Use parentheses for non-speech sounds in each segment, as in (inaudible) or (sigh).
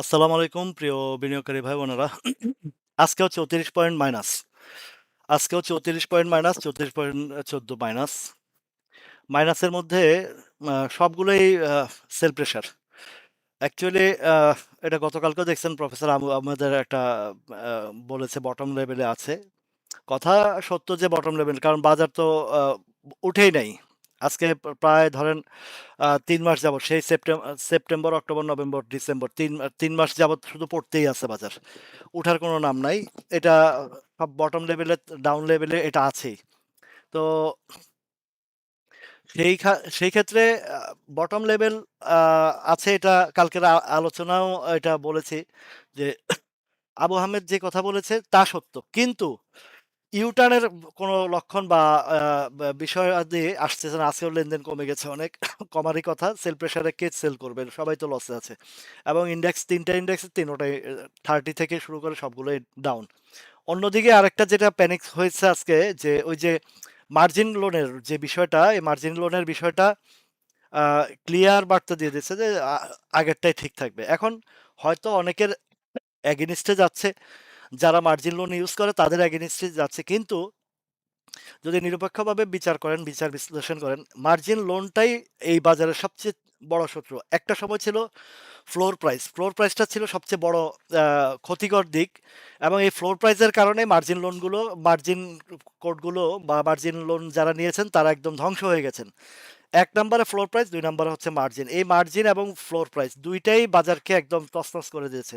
আসসালামু আলাইকুম, প্রিয় বিনিয়োগকারী ভাই বোনেরা আজকেও চৌত্রিশ পয়েন্ট মাইনাস। আজকেও চৌত্রিশ পয়েন্ট মাইনাস চৌত্রিশ পয়েন্ট, চোদ্দ মাইনাস। মাইনাসের মধ্যে সবগুলোই সেল প্রেশার অ্যাকচুয়ালি এটা গতকালকেও দেখছেন প্রফেসর আমাদের একটা বলেছে বটম লেভেলে আছে। কথা সত্য যে বটম লেভেল, কারণ বাজার তো উঠেই নাই। আজকে প্রায় ধরেন তিন মাস যাবত সেই September September, October, November, December, তিন তিন মাস যাবত শুধু পড়তেই আছে বাজার। উঠার কোনো নাম নাই। এটা সব বটম লেভেলে ডাউন লেভেলে এটা আছেই। তো সেই সেই ক্ষেত্রে বটম লেভেল আছে এটা কালকের আলোচনাও এটা বলেছি যে, আবু আহমেদ যে কথা বলেছে তা সত্য। কিন্তু ইউটার্নের কোনো লক্ষণ বা বিষয় দিয়ে আসতেছে না। আজকেও লেনদেন কমে গেছে অনেক। (laughs) কমারই কথা সেল প্রেশারে কে সেল করবে? সবাই তো লসে আছে। এবং ইন্ডেক্স তিনটা ইন্ডেক্স তিনোটাই থার্টি থেকে শুরু করে সবগুলোই ডাউন অন্যদিকে আরেকটা যেটা প্যানিক হয়েছে আজকে, যে ওই যে মার্জিন লোনের যে বিষয়টা, এই মার্জিন লোনের বিষয়টা ক্লিয়ার বার্তা দিয়ে দিচ্ছে যে আগেরটাই ঠিক থাকবে। এখন হয়তো অনেকের এগেনিস্টে যাচ্ছে। যারা মার্জিন লোন ইউজ করে, তাদের এগেনিস্টে যাচ্ছে। কিন্তু যদি নিরপেক্ষভাবে বিচার করেন, বিচার বিশ্লেষণ করেন মার্জিন লোনটাই এই বাজারের সবচেয়ে বড় শত্রু। একটা সময় ছিল ফ্লোর প্রাইস ফ্লোর প্রাইসটা ছিল সবচেয়ে বড় ক্ষতিকর দিক এবং এই ফ্লোর প্রাইসের কারণে মার্জিন লোনগুলো মার্জিন কোডগুলো বা মার্জিন লোন যারা নিয়েছেন, তারা একদম ধ্বংস হয়ে গেছেন। এক নম্বরে ফ্লোর প্রাইস দুই নম্বরে হচ্ছে মার্জিন এই মার্জিন এবং ফ্লোর প্রাইস দুইটাই বাজারকে একদম তছনছ করে দিয়েছে।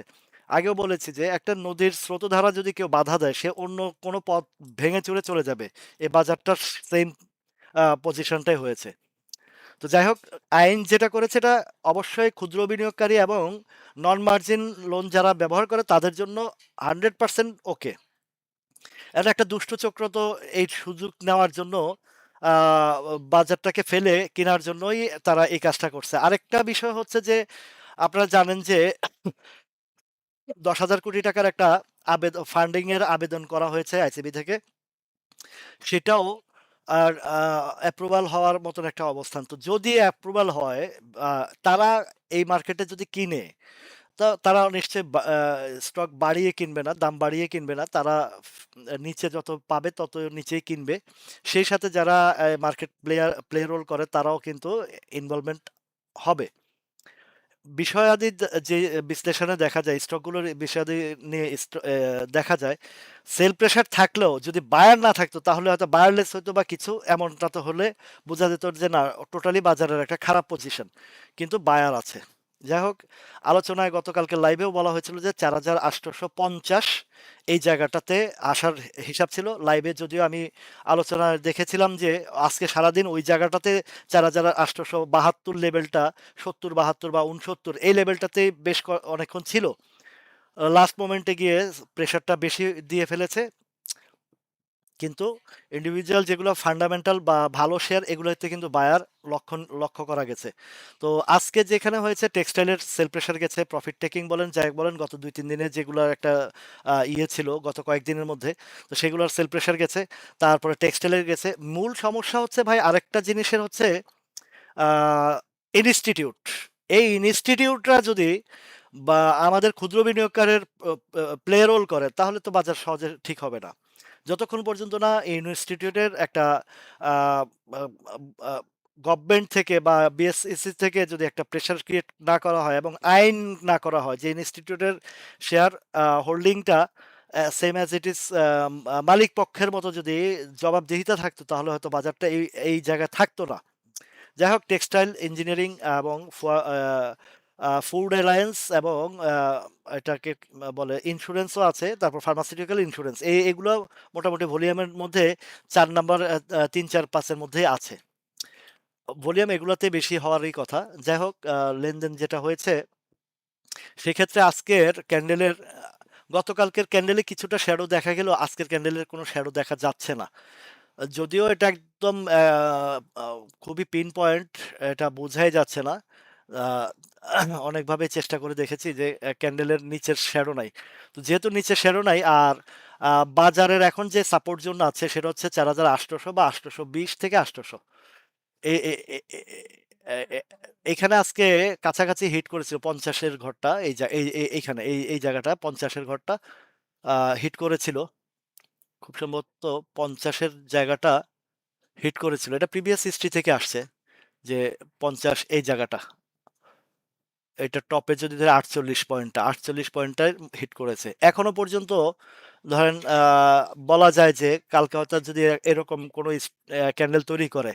আগেও বলেছি যে, একটা নদীর স্রোতধারা যদি কেউ বাধা দেয়, সে অন্য কোনো পথ ভেঙে চুরে চলে যাবে। এই বাজারটার সেম পজিশনটাই হয়েছে। তো যাই হোক, আইন যেটা করেছে এটা অবশ্যই ক্ষুদ্র বিনিয়োগকারী এবং নন মার্জিন লোন যারা ব্যবহার করে, তাদের জন্য হান্ড্রেড পার্সেন্ট ওকে এটা একটা দুষ্ট চক্র তো এই সুযোগ নেওয়ার জন্য বাজারটাকে ফেলে কেনার জন্যই তারা এই কাজটা করছে। আরেকটা বিষয় হচ্ছে যে, আপনারা জানেন যে দশ হাজার কোটি টাকার একটা আবেদন ফান্ডিং এর আবেদন করা হয়েছে আইসিবি থেকে। সেটাও আর অ্যাপ্রুভাল হওয়ার মতন একটা অবস্থান। তো যদি অ্যাপ্রুভাল হয় তারা এই মার্কেটে যদি কিনে, তা তারা নিশ্চয়ই স্টক বাড়িয়ে কিনবে না, দাম বাড়িয়ে কিনবে না। তারা নিচে যত পাবে তত নিচেই কিনবে। সেই সাথে যারা মার্কেট প্লেয়ার প্লে রোল করে, তারাও কিন্তু ইনভলভমেন্ট হবে। বিষয়াদি যে বিশ্লেষণে দেখা যায় স্টকগুলোর বিষয়াদি নিয়ে দেখা যায়, সেল প্রেশার থাকলেও যদি বায়ার না থাকতো, তাহলে হয়তো বায়ারলেস হতো বা কিছু, এমনটা তো হলে বোঝা যেত যে না, টোটালি বাজারের একটা খারাপ পজিশন। কিন্তু বায়ার আছে। যাই হোক, আলোচনায় গতকালকে লাইভেও বলা হয়েছিল যে চার হাজার আটশোশো পঞ্চাশ এই জায়গাটাতে আসার হিসাব ছিল। লাইভে যদিও আমি আলোচনায় দেখেছিলাম যে আজকে সারাদিন ওই জায়গাটাতে চার হাজার আটশোশো বাহাত্তর লেভেলটা সত্তর, বাহাত্তর বা উনসত্তর এই লেভেলটাতে বেশ অনেকক্ষণ ছিল। লাস্ট মোমেন্টে গিয়ে প্রেশারটা বেশি দিয়ে ফেলেছে। কিন্তু ইন্ডিভিজুয়াল যেগুলো ফান্ডামেন্টাল বা ভালো শেয়ার এগুলোতে কিন্তু বায়ার লক্ষণ, লক্ষ্য করা গেছে। তো আজকে যেখানে হয়েছে টেক্সটাইলের সেল প্রেশার গেছে প্রফিট টেকিং বলেন, যাই বলেন, গত দুই, তিন দিনে যেগুলোর একটা ইয়ে ছিল গত কয়েকদিনের মধ্যে, তো সেগুলোর সেল প্রেশার গেছে, তারপরে টেক্সটাইলের গেছে। মূল সমস্যা হচ্ছে ভাই আরেকটা জিনিসের হচ্ছে ইনস্টিটিউট এই ইনস্টিটিউটরা যদি বা আমাদের ক্ষুদ্র বিনিয়োগকারের প্লে রোল করে, তাহলে তো বাজার সহজে ঠিক হবে না। যতক্ষণ পর্যন্ত না এই ইনস্টিটিউটের একটা গভর্নমেন্ট থেকে বা বিএসইসি থেকে যদি একটা প্রেশার ক্রিয়েট না করা হয় এবং আইন না করা হয়, যে ইনস্টিটিউটের শেয়ার হোল্ডিংটা সেম অ্যাজ ইট ইজ মালিক পক্ষের মতো যদি জবাবদিহিতা থাকতো, তাহলে হয়তো বাজারটা এই এই জায়গায় থাকতো না। যাই হোক টেক্সটাইল ইঞ্জিনিয়ারিং এবং ফুড অ্যালায়েন্স এবং এটাকে বলে ইন্স্যুরেন্সও আছে, তারপর ফার্মাসিউটিক্যাল ইন্স্যুরেন্স এই এগুলো মোটামুটি ভলিউমের মধ্যে চার নাম্বার তিন চার পাঁচের মধ্যে আছে। ভলিউম এগুলোতে বেশি হওয়ারই কথা। যাই হোক লেনদেন যেটা হয়েছে, সেক্ষেত্রে আজকের ক্যান্ডেলের গতকালকের ক্যান্ডেলে কিছুটা শ্যাডো দেখা গেল আজকের ক্যান্ডেলের কোনো শ্যাডো দেখা যাচ্ছে না। যদিও এটা একদম খুবই পিন পয়েন্ট এটা বোঝাই যাচ্ছে না। অনেকভাবে চেষ্টা করে দেখেছি যে ক্যান্ডেলের নিচের শ্যাডো নাই তো যেহেতু নিচে শ্যাডো নাই, আর বাজারের এখন যে সাপোর্ট জোন আছে, সেটা হচ্ছে চার হাজার আটশোশো বা আটশোশো বিশ থেকে এ এখানে আজকে কাছাকাছি হিট করেছিল পঞ্চাশের ঘরটা, এই এইখানে, এই এই জায়গাটা পঞ্চাশের ঘরটা হিট করেছিল। খুব সম্ভবত পঞ্চাশের জায়গাটা হিট করেছিল। এটা প্রিভিয়াস হিস্ট্রি থেকে আসছে যে ৫০ এই জায়গাটা। এটা টপে যদি ধরে আটচল্লিশ পয়েন্টটা, ৪৮ পয়েন্টটায় হিট করেছে। এখনও পর্যন্ত ধরেন বলা যায় যে কালকে হয়তো যদি এরকম কোনো ক্যান্ডেল তৈরি করে,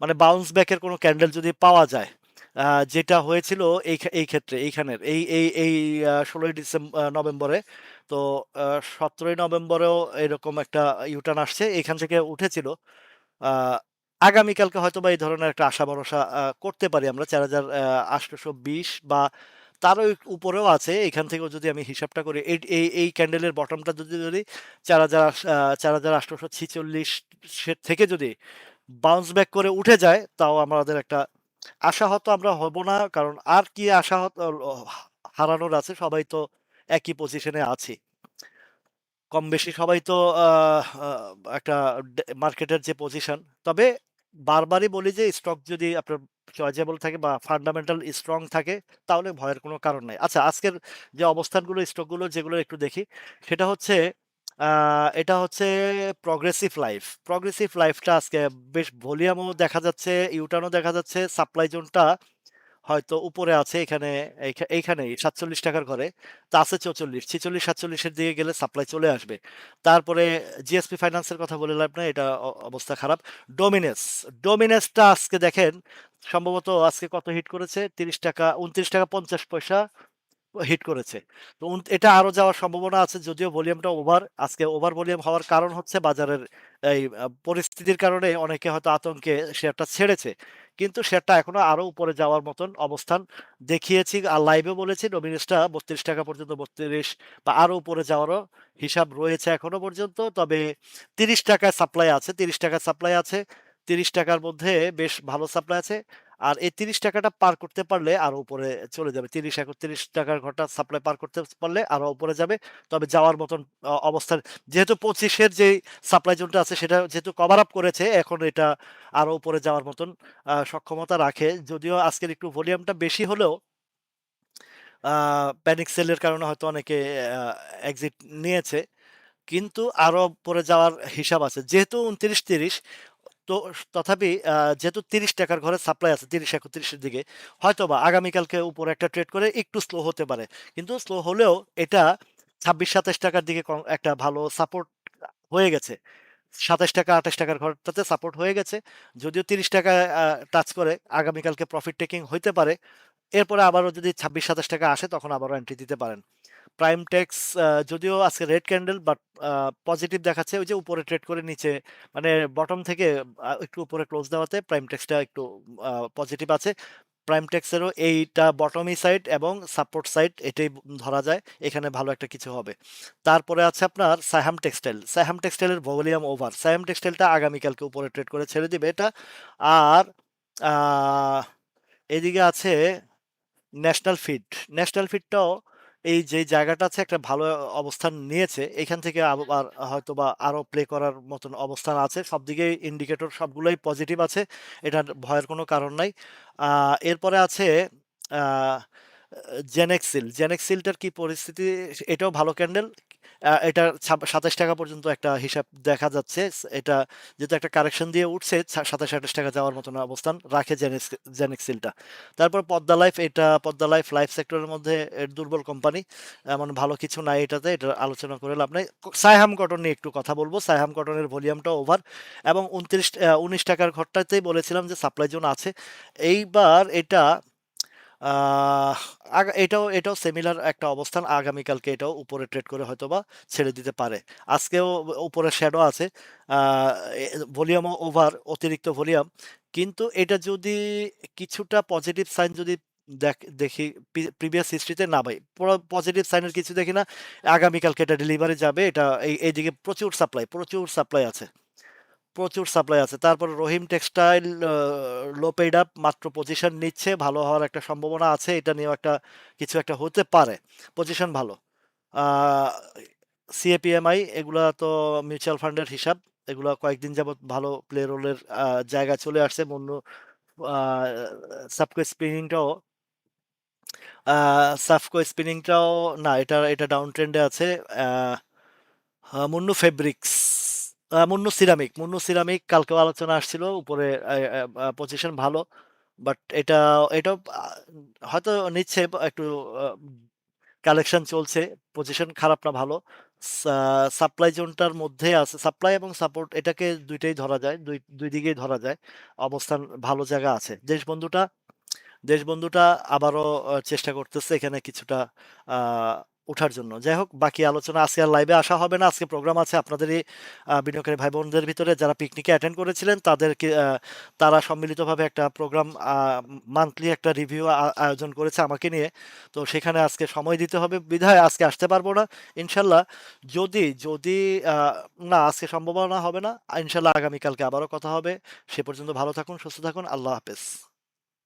মানে বাউন্স ব্যাকের কোনো ক্যান্ডেল যদি পাওয়া যায়, যেটা হয়েছিল এই এই ক্ষেত্রে এইখানের এই এই এই ষোলোই ১৬ই ডিসেম নভেম্বরে। তো সতেরোই নভেম্বরেও এরকম একটা ইউটার্ন আসছে। এখান থেকে উঠেছিল। আ হয়তো বা এই ধরনের একটা আশা ভরসা করতে পারি আমরা ৪,০০০ আ ৮২০ বা তারও উপরেও আছে। এখান থেকেও যদি আমি হিসাবটা করি এই এই ক্যান্ডেলের বটমটা যদি যদি ধরি ৪,০০০ চার হাজার ৪,৮৪৬ এর থেকে যদি বাউন্স ব্যাক করে উঠে যায়, তাও আমাদের একটা আশাহত আমরা হব না। কারণ আর কি আশাহত হারানোর আছে? সবাই তো একই পজিশনে আছি। কম বেশি সবাই তো একটা মার্কেটের যে পজিশন, তবে বারবারই বলি যে স্টক যদি আপনার চয়েজেবল থাকে বা ফান্ডামেন্টাল স্ট্রং থাকে, তাহলে ভয়ের কোনো কারণ নাই। আচ্ছা আজকের যে অবস্থানগুলো স্টকগুলো যেগুলো একটু দেখি, সেটা হচ্ছে এটা হচ্ছে প্রগ্রেসিভ লাইফ। প্রগ্রেসিভ লাইফটা আজকে বেশ ভলিউমও দেখা যাচ্ছে, ইউটার্নও দেখা যাচ্ছে। সাপ্লাই জোনটা হয়তো উপরে আছে এখানে এইখানে সাতচল্লিশ টাকার ঘরে। তা আছে চৌচল্লিশ ছেচল্লিশ সাতচল্লিশের দিকে গেলে সাপ্লাই চলে আসবে। তারপরে জিএসপি ফাইন্যান্সের কথা বলে লাভ না এটা অবস্থা খারাপ। ডোমিনেস, ডোমিনেসটা আজকে দেখেন সম্ভবত আজকে কত হিট করেছে? ৳৩০ ৳২৯.৫০ হিট করেছে। তো এটা আরও যাওয়ার সম্ভাবনা আছে যদিও ভলিউমটা ওভার। আজকে ওভার ভলিউম হওয়ার কারণ হচ্ছে বাজারের এই পরিস্থিতির কারণে অনেকে হয়তো আতঙ্কে শেয়ারটা ছেড়েছে। কিন্তু শেয়ারটা এখনও আরও উপরে যাওয়ার মতন অবস্থান দেখিয়েছি। আর লাইভেও বলেছি ডোমিনিক্সটা বত্রিশ টাকা পর্যন্ত ৩২ বা আরও উপরে যাওয়ারও হিসাব রয়েছে এখনও পর্যন্ত। তবে তিরিশ টাকায় সাপ্লাই আছে, ৳৩০ য় সাপ্লাই আছে। তিরিশ টাকার মধ্যে বেশ ভালো সাপ্লাই আছে। আর এই তিরিশ টাকাটা পার করতে পারলে আরও উপরে চলে যাবে। ৳৩০-৩১ টাকার ঘরটা সাপ্লাই পার করতে পারলে আরও উপরে যাবে। তবে যাওয়ার মতন অ অবস্থান যেহেতু ২৫ এর যেই সাপ্লাই জোনটা আছে সেটা যেহেতু কভার আপ করেছে, এখন এটা আরও উপরে যাওয়ার মতন সক্ষমতা রাখে। যদিও আজকের একটু ভলিউমটা বেশি হলেও প্যানিক সেল এর কারণে হয়তো অনেকে এক্সিট নিয়েছে। কিন্তু আরও উপরে যাওয়ার হিসাব আছে। যেহেতু ২৯-৩০ তো তথাপি যেহেতু তিরিশ টাকার ঘরে সাপ্লাই আছে তিরিশ একত্রিশের দিকে হয়তো বা আগামীকালকে উপরে একটা ট্রেড করে একটু স্লো হতে পারে। কিন্তু স্লো হলেও এটা ছাব্বিশ সাতাশ টাকার দিকে একটা ভালো সাপোর্ট হয়ে গেছে। ৳২৭, ৳২৮ র ঘরটাতে সাপোর্ট হয়ে গেছে। যদিও তিরিশ টাকা টাচ করে আগামীকালকে প্রফিট টেকিং হইতে পারে। এরপরে আবারও যদি ৳২৬-২৭ আসে তখন আবারও এন্ট্রি দিতে পারেন। প্রাইম টেক্স যদিও আজকে রেড ক্যান্ডেল বাট পজিটিভ দেখাচ্ছে। ওই যে উপরে ট্রেড করে নিচে মানে বটম থেকে একটু উপরে ক্লোজ দেওয়াতে প্রাইম টেক্সটা একটু পজিটিভ আছে। প্রাইম টেক্সেরও এইটা বটমি সাইড এবং সাপোর্ট সাইড এটাই ধরা যায়। এখানে ভালো একটা কিছু হবে। তারপরে আছে আপনার সাইহাম টেক্সটাইল। সাইহাম টেক্সটাইলের ভলিউম ওভার। সাইহাম টেক্সটাইলটা আগামীকালকে উপরে ট্রেড করে ছেড়ে দিবে এটা। আর এদিকে আছে ন্যাশনাল ফিড। ন্যাশনাল ফিডটাও এই যে জায়গাটা আছে একটা ভালো অবস্থান নিয়েছে। এখান থেকে আবার হয়তো বা আরও প্লে করার মতন অবস্থান আছে। সব দিকে ইন্ডিকেটর সবগুলোই পজিটিভ আছে। এটার ভয়ের কোনো কারণ নাই। এরপরে আছে জেনেক্সিল। জেনেক্সিলটার কি পরিস্থিতি? এটাও ভালো ক্যান্ডেল। এটা সাতাশ টাকা পর্যন্ত একটা হিসাব দেখা যাচ্ছে। এটা যেহেতু একটা কারেকশন দিয়ে উঠছে সাতাশ ৳২৭-২৮ যাওয়ার মতন অবস্থান রাখে জেনেক্স জেনেক্সিলটা। তারপর পদ্মা লাইফ এটা পদ্মা লাইফ, লাইফ সেক্টরের মধ্যে দুর্বল কোম্পানি। এমন ভালো কিছু নাই এটাতে। এটা আলোচনা করে লাভ নাই। সাইহাম কটন নিয়ে একটু কথা বলব সাইহাম কটনের ভলিউমটা ওভার এবং উনত্রিশ উনিশ টাকার ঘরটাতেই বলেছিলাম যে সাপ্লাই জোন আছে। এইবার এটা এটাও এটাও সিমিলার একটা অবস্থান। আগামীকালকে এটাও উপরে ট্রেড করে হয়তোবা ছেড়ে দিতে পারে। আজকেও উপরে শ্যাডো আছে। ভলিউমও ওভার, অতিরিক্ত ভলিউম। কিন্তু এটা যদি কিছুটা পজিটিভ সাইন যদি দেখ দেখি প্রিভিয়াস হিস্ট্রিতে না ভাই। পজিটিভ সাইনের কিছু দেখি না। আগামীকালকে এটা ডেলিভারি যাবে। এটা এই এইদিকে প্রচুর সাপ্লাই, প্রচুর সাপ্লাই আছে। প্রচুর সাপ্লাই আছে। তারপর Rahim textile low paid up মাত্র পজিশন নিচ্ছে। ভালো হওয়ার একটা সম্ভাবনা আছে। এটা নিয়েও একটা, কিছু একটা হতে পারে। পজিশন ভালো। সিএপিএমআই এগুলা তো মিউচুয়াল ফান্ডের হিসাব। এগুলা কয়েকদিন যাবৎ ভালো প্লে রোলের জায়গা চলে আসছে। আ সাবকো স্পিনিংটাও সাফকো স্পিনিংটাও না, এটা এটা ডাউন ট্রেন্ডে আছে। Munnu fabrics Munnu ceramic, Munnu ceramic কালকেও আলোচনা আসছিল। উপরে পজিশন ভালো। বাট এটা এটাও আ হয়তো নিচ্ছে একটু কালেকশন চলছে। পজিশন খারাপ না ভালো। সাপ্লাই জোনটার মধ্যে আছে। সাপ্লাই এবং সাপোর্ট এটাকে দুইটাই ধরা যায়। ২ ২ দিকেই ধরা যায়। অবস্থান ভালো জায়গা আছে। দেশবন্ধুটা দেশবন্ধুটা আবারও চেষ্টা করতেছে এখানে কিছুটা আ উঠার জন্য। যাই হোক বাকি আলোচনা আজকে আর লাইভে আসা হবে না। আজকে প্রোগ্রাম আছে আপনাদেরই বিনিয়োগকারী ভাই-বোনদের ভিতরে যারা পিকনিকে অ্যাটেন্ড করেছিলেন তাদেরকে তারা সম্মিলিতভাবে একটা প্রোগ্রাম মান্থলি একটা রিভিউ আয়োজন করেছে আমাকে নিয়ে। তো সেখানে আজকে সময় দিতে হবে বিধায় আজকে আসতে পারব না। ইনশাল্লাহ যদি যদি না আজকে সম্ভাবনা হবে না। ইনশাল্লাহ আগামীকালকে আবারও কথা হবে। সে পর্যন্ত ভালো থাকুন, সুস্থ থাকুন। আল্লাহ হাফেজ।